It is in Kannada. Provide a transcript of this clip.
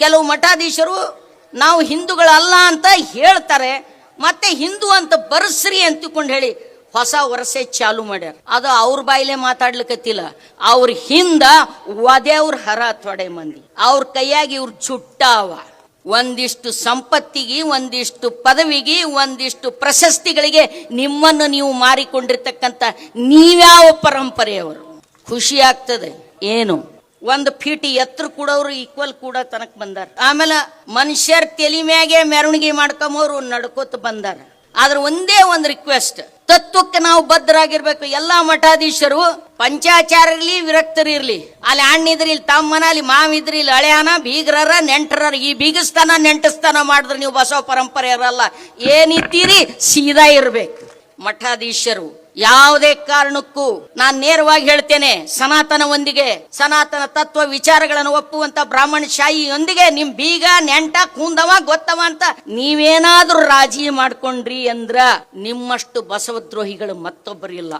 ಕೆಲವು ಮಠಾಧೀಶರು, ನಾವು ಹಿಂದೂಗಳಲ್ಲ ಅಂತ ಹೇಳ್ತಾರೆ, ಮತ್ತೆ ಹಿಂದೂ ಅಂತ ಬರ್ಸ್ರಿ ಅಂತಕೊಂಡು ಹೇಳಿ ಹೊಸ ವರ್ಷೆ ಚಾಲು ಮಾಡ್ಯಾರ. ಅದು ಅವ್ರ ಬಾಯಿಲೆ ಮಾತಾಡ್ಲಿಕ್ಕತ್ತಿಲ್ಲ ಅವ್ರ ಹಿಂದ ಒದೆವ್ರ ಹರ ತೊಡೆ ಮಂದಿ. ಅವ್ರ ಕೈಯಾಗಿ ಇವ್ರು ಚುಟ್ಟಾವ ಒಂದಿಷ್ಟು ಸಂಪತ್ತಿಗೆ, ಒಂದಿಷ್ಟು ಪದವಿಗೆ, ಒಂದಿಷ್ಟು ಪ್ರಶಸ್ತಿಗಳಿಗೆ ನಿಮ್ಮನ್ನು ನೀವು ಮಾರಿಕೊಂಡಿರ್ತಕ್ಕಂಥ ನೀವ್ಯಾವ ಪರಂಪರೆಯವರು? ಖುಷಿ ಆಗ್ತದೆ. ಏನು? ಒಂದು ಫೀಟಿ ಎತ್ತರ ಅವರು ಈಕ್ವಲ್ ಕೂಡ ತನಕ ಬಂದಾರ. ಆಮೇಲೆ ಮನುಷ್ಯರ ತಲೆ ಮ್ಯಾಗೆ ಮೆರವಣಿಗೆ ಮಾಡ್ಕೊಂಬವ್ರು ನಡ್ಕೋತ ಬಂದಾರ. ಆದ್ರೆ ಒಂದೇ ಒಂದು ರಿಕ್ವೆಸ್ಟ್ ತತ್ವಕ್ಕೆ ನಾವು ಬದ್ಧರಾಗಿರ್ಬೇಕು. ಎಲ್ಲಾ ಮಠಾಧೀಶರು ಪಂಚಾಚಾರ ಇರ್ಲಿ. ವಿರಕ್ತರಿರ್ಲಿ ಅಲ್ಲಿ ಅಣ್ಣ ಇದ್ರಿ ಇಲ್ಲಿ ತಮ್ಮನ, ಅಲ್ಲಿ ಮಾವಿದ್ರಿ ಇಲ್ಲಿ ಹಳೆಯನ, ಬೀಗ್ರರ ನೆಂಟರ ಈ ಬೀಗಸ್ತಾನ ನೆಂಟಸ್ತಾನ ಮಾಡಿದ್ರೆ ನೀವು ಬಸವ ಪರಂಪರೆ ಇರಲ್ಲ ಏನಿದ್ದೀರಿ? ಸೀದಾ ಇರ್ಬೇಕು. ಮಠಾಧೀಶರು, ಯಾವುದೇ ಕಾರಣಕ್ಕೂ ನಾನು ನೇರವಾಗಿ ಹೇಳ್ತೇನೆ, ಸನಾತನವೊಂದಿಗೆ, ಸನಾತನ ತತ್ವ ವಿಚಾರಗಳನ್ನು ಒಪ್ಪುವಂತ ಬ್ರಾಹ್ಮಣ ಶಾಹಿಯೊಂದಿಗೆ ನಿಮ್ ಬೀಗ, ನೆಂಟ, ಕೂಂದವ, ಗೊತ್ತವ ಅಂತ ನೀವೇನಾದ್ರೂ ರಾಜಿ ಮಾಡ್ಕೊಂಡ್ರಿ ಅಂದ್ರ ನಿಮ್ಮಷ್ಟು ಬಸವದ್ರೋಹಿಗಳು ಮತ್ತೊಬ್ಬರಿಲ್ಲ.